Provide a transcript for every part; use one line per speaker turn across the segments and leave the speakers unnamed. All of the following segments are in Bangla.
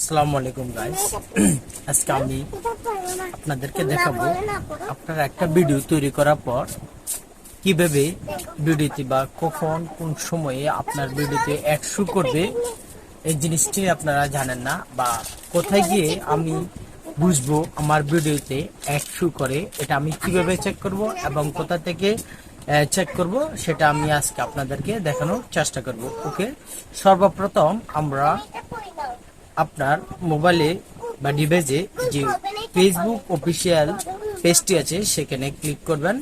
আসসালামু আলাইকুম গাইস আজকে আমি আপনাদেরকে দেখাবো আপনারা একটা ভিডিও তৈরি করার পর কীভাবে ভিডিওতে বা কখন, কোন সময়ে আপনার ভিডিওতে অ্যাড শু করবে, এই জিনিসটি আপনারা জানেন না বা কোথায় গিয়ে আমি বুঝব আমার ভিডিওতে অ্যাড শু করে, এটা আমি কীভাবে চেক করব এবং কোথা থেকে চেক করব, সেটা আমি আজকে আপনাদেরকে দেখানোর চেষ্টা করব, ওকে? সর্বপ্রথম আমরা আপনার মোবাইলে বা ডিভাইসে যে ফেসবুক অফিসিয়াল পেজটি আছে, সেখানে ক্লিক করবেন।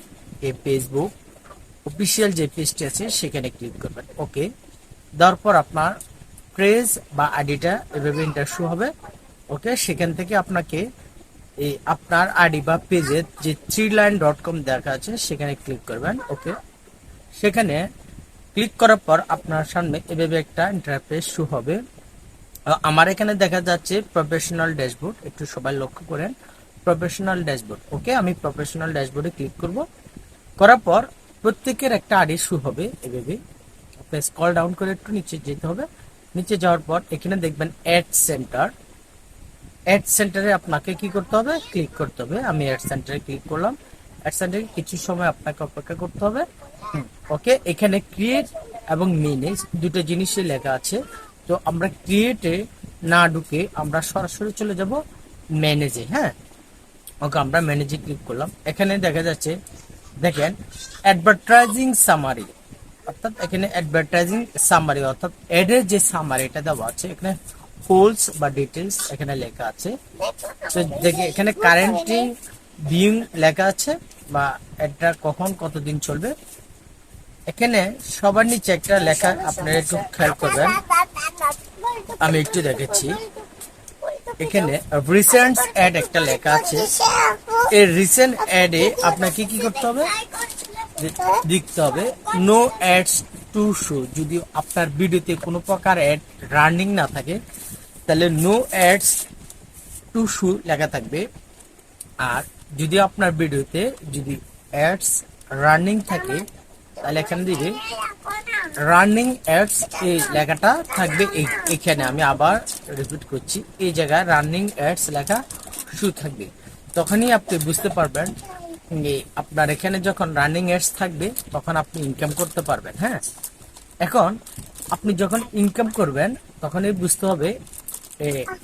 এই ফেসবুক অফিসিয়াল যে পেজটি আছে, সেখানে ক্লিক করবেন, ওকে? তারপর আপনার ক্রেজ বা আইডিটা এভাবে ইন্টারশো হবে, ওকে? সেখান থেকে আপনাকে এই আপনার আইডি বা পেজে যে থ্রি লাইন ডট কম দেখা আছে, সেখানে ক্লিক করবেন ওকে সেখানে ক্লিক করার পর আপনার সামনে এভাবে একটা ইন্টারফেস শু হবে। আমার এখানে দেখা যাচ্ছে প্রফেশনাল ড্যাশবোর্ড একটু সবাই লক্ষ্য করেন। প্রফেশনাল ড্যাশবোর্ড ওকে আমি প্রফেশনাল ড্যাশবোর্ডে ক্লিক করব। করার পর প্রত্যেকের একটা আইডি শু হবে এভাবে। স্কল ডাউন করে একটু নিচে যেতে হবে। নিচে যাওয়ার পর এখানে দেখবেন অ্যাড সেন্টার অ্যাড সেন্টারে আপনাকে কি করতে হবে? ক্লিক করতে হবে। আমি অ্যাড সেন্টারে ক্লিক করলাম। অ্যাড সেন্টারে কিছু সময় আপনাকে অপেক্ষা করতে হবে। ওকে এখানে ক্রিয়েট এবং মেনেজ দুটো জিনিসই লেখা আছে। তো আমরা ক্রিয়েটে না ঢুকে আমরা সরাসরি চলে যাব ম্যানেজে হ্যাঁ? ওকে আমরা ম্যানেজে ক্লিক করলাম। এখানে দেখা যাচ্ছে, দেখেন অ্যাডভার্টাইজিং সামারি অর্থাৎ এখানে অ্যাডভার্টাইজিং সামারি অর্থাৎ এডের যে সামারিটা দেওয়া আছে, এখানে হোলস বা ডিটেলস এখানে লেখা আছে। তো দেখি, এখানে কারেন্টলি বিং লেখা আছে বা এটা কখন কতদিন চলবে। এখানে সবার নিচে একটা লেখা আপনারা একটু খেয়াল করবেন। আমি একটু দেখেছি এখানে রিসেন্ট অ্যাড একটা লেখা আছে। এই রিসেন্ট অ্যাডে আপনাকে কি করতে হবে? লিখতে হবে নো অ্যাডস টু শো যদি আপনার ভিডিওতে কোনো প্রকার অ্যাড রানিং না থাকে তাহলে নো অ্যাডস টু শু লেখা থাকবে। আর যদি আপনার ভিডিওতে যদি অ্যাডস রানিং থাকে, তাহলে এখানে দিবে রানিং অ্যাডস এই লেখাটা থাকবে এখানে আমি আবার রিপিট করছি। এই জায়গায় রানিং অ্যাডস লেখা শু থাকবে। তখনই আপনি বুঝতে পারবেন আপনার এখানে যখন রানিং অ্যাডস থাকবে, তখন আপনি ইনকাম করতে পারবেন হ্যাঁ? এখন আপনি যখন ইনকাম করবেন, তখনই বুঝতে হবে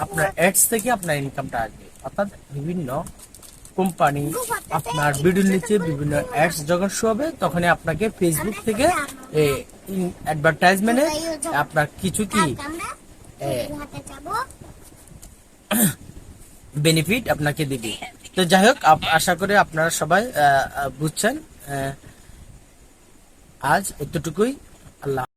আপনার অ্যাডস থেকে আপনার ইনকামটা আসবে। অর্থাৎ বিভিন্ন কোম্পানি আপনার ভিডিওর নিচে বিভিন্ন অ্যাডস যখন শো হবে, তখনই আপনাকে ফেসবুক থেকে অ্যাডভার্টাইজমেন্টে আপনার কিছু কি বেনিফিট আপনাকে দিবে। তো যাই হোক আশা করি আপনারা সবাই বুঝছেন। আজ এতটুকুই। আল্লাহ